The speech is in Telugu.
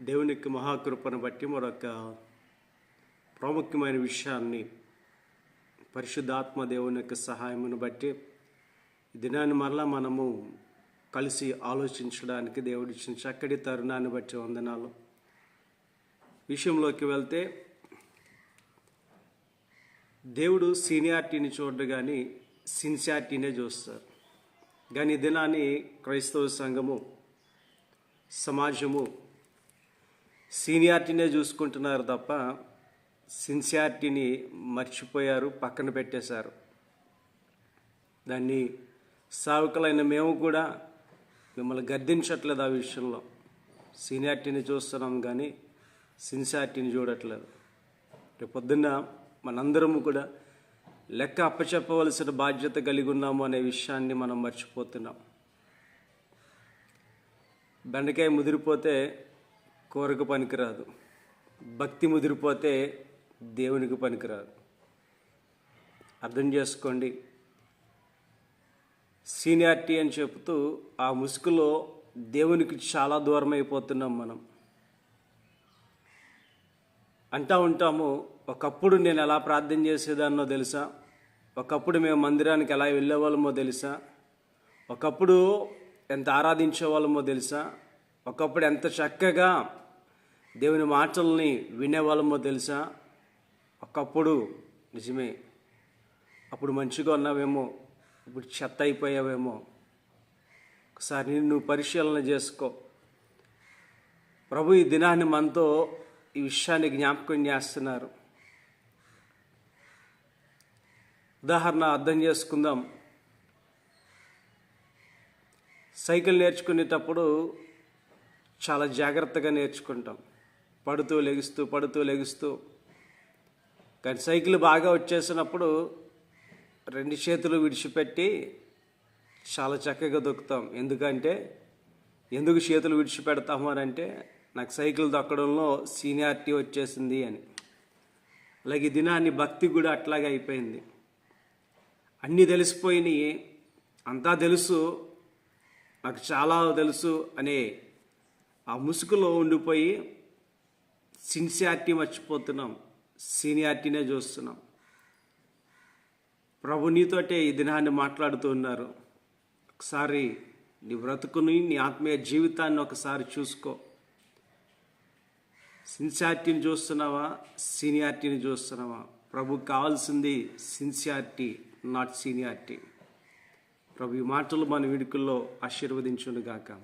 దేవుని యొక్క మహాకృపను బట్టి మరొక ప్రాముఖ్యమైన విషయాన్ని పరిశుద్ధాత్మ దేవుని యొక్క సహాయమును బట్టి దినాన్ని మరలా మనము కలిసి ఆలోచించడానికి దేవుడు ఇచ్చిన చక్కటి తరుణాన్ని బట్టి వందనాలు. విషయంలోకి వెళ్తే దేవుడు సీనియారిటీని చూడడు కానీ సిన్సియారిటీనే చూస్తారు. కానీ దినాన్ని క్రైస్తవ సంఘము సమాజము సీనియారిటీనే చూసుకుంటున్నారు తప్ప సిన్సియారిటీని మర్చిపోయారు పక్కన పెట్టేశారు. దాన్ని సావుకులైన మేము కూడా మిమ్మల్ని గద్దించట్లేదు ఆ విషయంలో. సీనియారిటీని చూస్తున్నాం కానీ సిన్సియారిటీని చూడట్లేదు. రేపు పొద్దున్న మనందరము కూడా లెక్క అప్పచెప్పవలసిన బాధ్యత కలిగి ఉన్నాము అనే విషయాన్ని మనం మర్చిపోతున్నాం. బెండకాయ ముదిరిపోతే కోరిక పనికిరాదు. భక్తి ముదిరిపోతే దేవునికి పనికిరాదు. అర్థం చేసుకోండి. సీనియారిటీ అని చెబుతూ ఆ ముసుగులో దేవునికి చాలా దూరం అయిపోతున్నాం మనం. అంటా ఉంటాము ఒకప్పుడు నేను ఎలా ప్రార్థన చేసేదాన్నో తెలుసా? ఒకప్పుడు మేము మందిరానికి ఎలా వెళ్ళేవాళ్ళమో తెలుసా? ఒకప్పుడు ఎంత ఆరాధించే వాళ్ళమో తెలుసా? ఒకప్పుడు ఎంత చక్కగా దేవుని మాటల్ని వినేవాళ్ళమో తెలుసా? ఒకప్పుడు నిజమే అప్పుడు మంచిగా ఉన్నావేమో ఇప్పుడు చెత్త అయిపోయావేమో. ఒకసారి నిన్ను పరిశీలన చేసుకో. ప్రభు ఈ దినాన్ని మనతో ఈ విషయాన్ని జ్ఞాపకం చేస్తున్నారు. ఉదాహరణ అర్థం చేసుకుందాం. సైకిల్ నేర్చుకునేటప్పుడు చాలా జాగ్రత్తగా నేర్చుకుంటాం. పడుతూ లెగుస్తూ పడుతూ లెగుస్తూ. కానీ సైకిల్ బాగా వచ్చేసినప్పుడు రెండు చేతులు విడిచిపెట్టి చాలా చక్కగా దొక్కుతాం. ఎందుకంటే ఎందుకు చేతులు విడిచిపెడతాము అని అంటే నాకు సైకిల్ దొక్కడంలో సీనియారిటీ వచ్చేసింది అని. అలాగే ఈ దినాన్ని భక్తి కూడా అట్లాగే అయిపోయింది. అన్నీ తెలిసిపోయినాయి. అంతా తెలుసు నాకు చాలా తెలుసు అనే ఆ ముసుగులో ఉండిపోయి సిన్సియారిటీ మర్చిపోతున్నాం. సీనియారిటీనే చూస్తున్నాం. ప్రభు నీతోటే ఈ దినాన్ని మాట్లాడుతూ ఉన్నారు. ఒకసారి నీ బ్రతుకుని నీ ఆత్మీయ జీవితాన్ని ఒకసారి చూసుకో. సిన్సియారిటీని చూస్తున్నావా? సీనియారిటీని చూస్తున్నావా? ప్రభుకి కావాల్సింది సిన్సియారిటీ నాట్ సీనియారిటీ. ప్రభు ఈ మాటలు మన విడుకల్లో ఆశీర్వదించునుగాక.